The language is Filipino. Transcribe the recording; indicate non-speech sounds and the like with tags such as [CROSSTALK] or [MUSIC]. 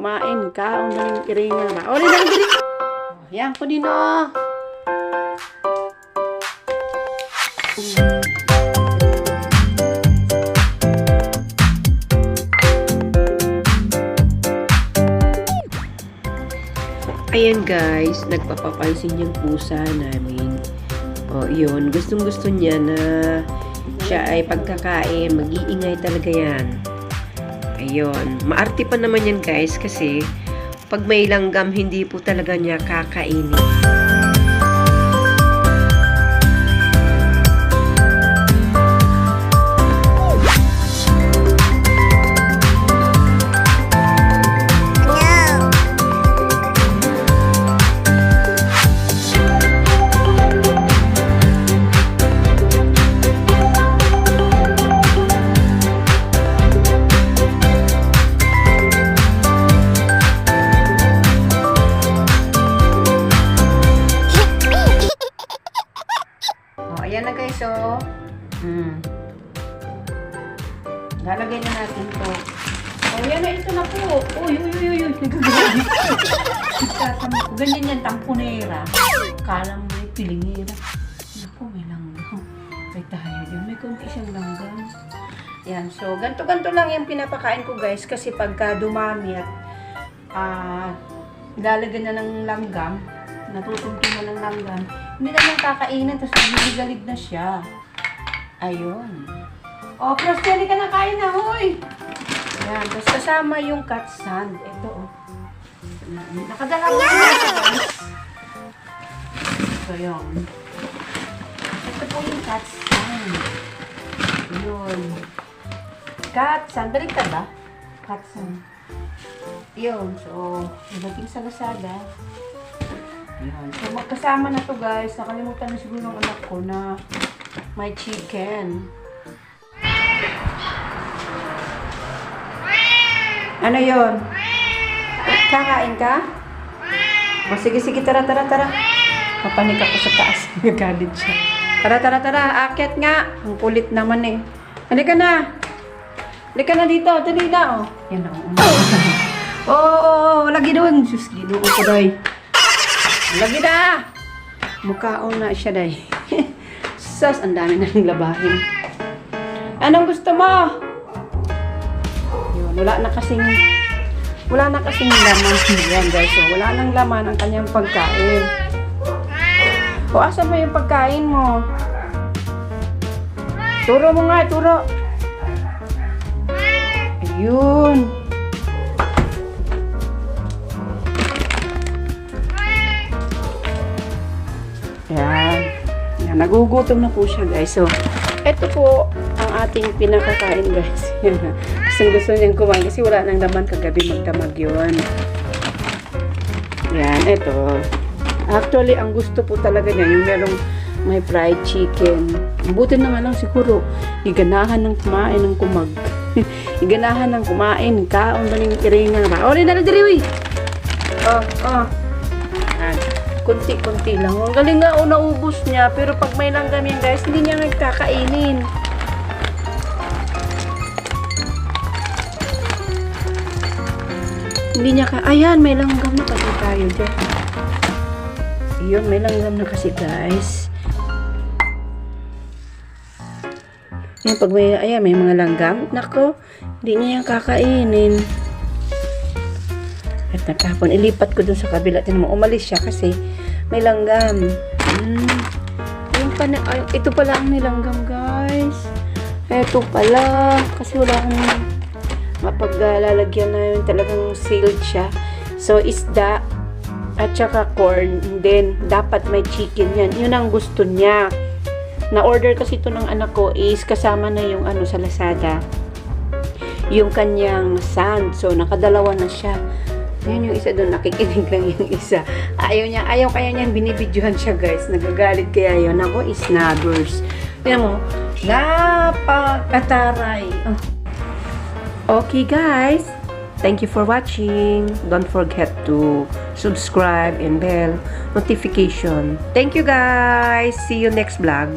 kumain ka, ang daling iringa ba? O, daling diri. Oh, yan ko din, oh. Ayan guys, nagpapapansin yung pusa namin. O yun, gustong gusto niya na siya ay pagkakain, mag-iingay talaga yan. Ayun, maarte pa naman yan guys kasi pag may langgam, hindi po talaga niya kakainin. Oh. Hmm. Lalagay na natin to. Oh, yan na, ito na po. Uy, uy, uy, uy, uy. [LAUGHS] Ganyan yan, tamponera. Kala mo may pilingera. Naku, may langgam. May tayo yun. May konti siyang langgam. Yan, so, ganto-ganto lang yung pinapakain ko guys. Kasi pagka dumami at ah, ilalagyan na ng langgam, natutunto na ng langgam, hindi na niyang kakainin, tapos nagiligalig na siya. Ayun. O, oh, Prosperity ka na kain na, hoy! Yan, tapos kasama yung cat sand. Ito, oh. Nakadalawa na siya, guys. So, yun. Ito po yung cat sand. Yun. Cat sand. Baliktad ba? Cat sand. Yun. So, nagdating sa Lazada. Yun. So, magkasama na to guys. Nakalimutan na siguro ng anak ko na may chicken. Ano yon? Kakain ka? O, sige, sige, tara, tara, tara. Papanik ako sa taas. [LAUGHS] Nagalit siya. Tara, tara, tara. Akit nga. Ang kulit naman eh. Halika na. Halika na dito. Dali na, oh. Yan oh. [LAUGHS] Oo, oo, oo. Lagi doon. Sus, ginoo ko doy. Lagi na. Mukhaon na siya day. [LAUGHS] Sus, ang dami na ng labahin. Anong gusto mo? Yun, wala na kasing wala na kasing laman yan guys. So, wala nang laman ang kanyang pagkain. O, asa ba yung pagkain mo? Turo mo nga, turo. Ayun. Nagugutom na po siya, guys. So, ito po ang ating pinakakain, guys. [LAUGHS] Yan. Gusto niyang kumain kasi wala nang laman kagabi magdamag yun. Yan, ito. Actually, ang gusto po talaga niya, yung merong may fried chicken. Buti na nga lang siguro, iganahan ng kumain ng kumag. [LAUGHS] iganahan ng kumain, kaon ba ng iringa ba? O, na na diri, Oh, oh. Yan. Kunti-kunti lang. Ang galing nga, oh, naubos niya. Pero pag may langgam yan, guys, hindi niya nagkakainin. Hindi niya ka... Ayan, may langgam na kasi tayo dyan. Ayun, may langgam na kasi, guys. Yan, pag may... Ayan, may mga langgam. Nako, hindi niya yan kakainin. At natapon, ilipat ko dun sa kabila. Tinan mo, umalis siya kasi may langgam. Hmm. Yung pa ay, ito pala ang nilanggam, guys. Ito pala. Kasi wala akong mapaglalagyan na yun. Talagang sealed siya. So, isda at saka corn. Then, dapat may chicken yan. Yun ang gusto niya. Na-order kasi ito ng anak ko is kasama na yung ano sa Lazada. Yung kanyang sand. So, nakadalawa na siya. Yan yung isa doon, nakikinig lang yung isa. Ayaw niya, ayaw kaya niyan, binibidyohan siya guys. Nagagalit kaya yun. Ako is snabbers. Tingnan mo, napakataray. Oh. Okay guys, thank you for watching. Don't forget to subscribe and bell notification. Thank you guys. See you next vlog.